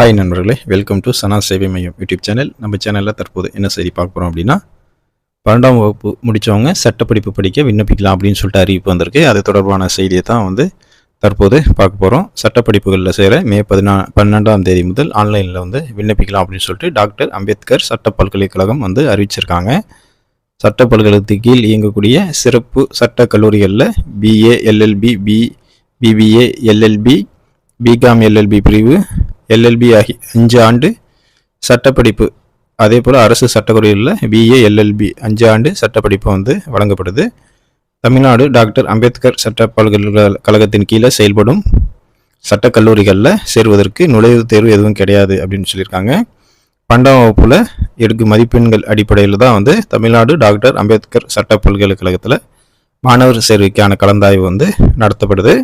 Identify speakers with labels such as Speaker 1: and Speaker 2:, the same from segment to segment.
Speaker 1: Hi நண்பர்களே welcome to சனா சேவை மையம் யூடியூப் சேனல் நம்ம சேனலில் தற்போது என்ன செய்தி பார்க்க போகிறோம் அப்படின்னா பன்னெண்டாம் வகுப்பு முடித்தவங்க சட்டப்படிப்பு படிக்க விண்ணப்பிக்கலாம் அப்படின்னு சொல்லிட்டு அறிவிப்பு வந்திருக்கு. அது தொடர்பான செய்தியை தான் வந்து தற்போது பார்க்க போகிறோம் சட்டப்படிப்புகளில் சேர மே பதினா பன்னெண்டாம் தேதி முதல் ஆன்லைனில் வந்து விண்ணப்பிக்கலாம் அப்படின்னு சொல்லிட்டு டாக்டர் அம்பேத்கர் சட்ட பல்கலைக்கழகம் வந்து அறிவிச்சிருக்காங்க. சட்ட பல்கலைக்கழகத்து கீழ் இயங்கக்கூடிய சிறப்பு சட்ட கல்லூரிகளில் BA LLB B BBA LLB BCom LLB பிரிவு எல்எல்பி ஆகி அஞ்சு ஆண்டு சட்டப்படிப்பு. அதே போல் அரசு சட்டக்குறையில் பிஏ எல்எல்பி அஞ்சு ஆண்டு சட்டப்படிப்பு வந்து வழங்கப்படுது. தமிழ்நாடு டாக்டர் அம்பேத்கர் சட்ட பல்கலைக்கழகத்தின் கீழே செயல்படும் சட்ட கல்லூரிகளில் சேருவதற்கு நுழைவுத் தேர்வு எதுவும் கிடையாது அப்படின்னு சொல்லியிருக்காங்க. பன்னெண்டாம் வகுப்பில் எடுக்கும் மதிப்பெண்கள் அடிப்படையில் தான் வந்து தமிழ்நாடு டாக்டர் அம்பேத்கர் சட்ட பல்கலைக்கழகத்தில் மாணவர் சேர்க்கைக்கான கலந்தாய்வு வந்து நடத்தப்படுது.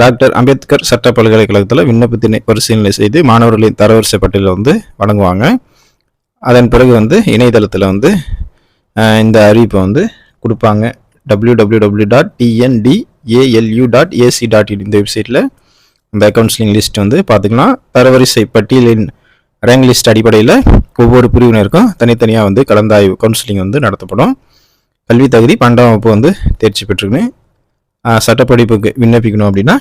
Speaker 1: டாக்டர் அம்பேத்கர் சட்ட பல்கலைக்கழகத்தில் விண்ணப்பத்தினை பரிசீலனை செய்து மாணவர்களின் தரவரிசை பட்டியலில் வந்து வழங்குவாங்க. அதன் பிறகு வந்து இணையதளத்தில் வந்து இந்த அறிவிப்பை வந்து கொடுப்பாங்க. W W W dot TNDALU dot AC dot இந்த வெப்சைட்டில் இந்த கவுன்சிலிங் லிஸ்ட் வந்து பார்த்துக்கலாம். தரவரிசை பட்டியலின் ரேங்க் லிஸ்ட் அடிப்படையில் ஒவ்வொரு பிரிவினருக்கும் தனித்தனியாக வந்து கலந்தாய்வு கவுன்சிலிங் வந்து நடத்தப்படும். கல்வி தகுதி பன்னெண்டாம் வகுப்பு வந்து தேர்ச்சி பெற்றுக்கணும் சட்டப்படிப்புக்கு விண்ணப்பிக்கணும் அப்படின்னா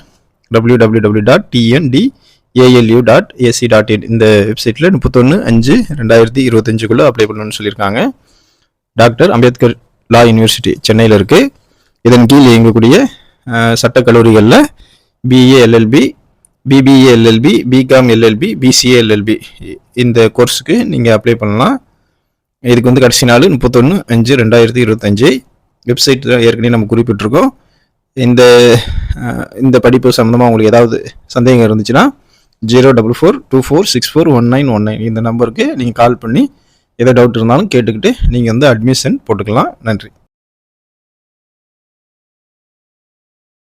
Speaker 1: W W W dot TNDALU dot AC dot in இந்த வெப்சைட்டில் முப்பத்தொன்று அஞ்சு ரெண்டாயிரத்தி இருபத்தஞ்சுக்குள்ளே அப்ளை பண்ணணும்னு சொல்லியிருக்காங்க. டாக்டர் அம்பேத்கர் லா யூனிவர்சிட்டி சென்னையில் இருக்குது இதன் கீழ் இயங்கக்கூடிய சட்டக்கல்லூரிகளில் BA LLB BBA LLB BCom LLB BCA LLB இந்த கோர்ஸுக்கு நீங்கள் அப்ளை பண்ணலாம். இதுக்கு வந்து கடைசி நாள் முப்பத்தொன்று அஞ்சு ரெண்டாயிரத்தி இருபத்தஞ்சு. வெப்சைட் ஏற்கனவே நம்ம குறிப்பிட்டிருக்கோம். இந்த இந்த படிப்பு சம்மந்தமாக உங்களுக்கு ஏதாவது சந்தேகம் இருந்துச்சுன்னா zero double four two four six four one nine one nine இந்த நம்பருக்கு நீங்கள் கால் பண்ணி எதோ டவுட் இருந்தாலும் கேட்டுக்கிட்டு நீங்கள் வந்து அட்மிஷன் போட்டுக்கலாம். நன்றி.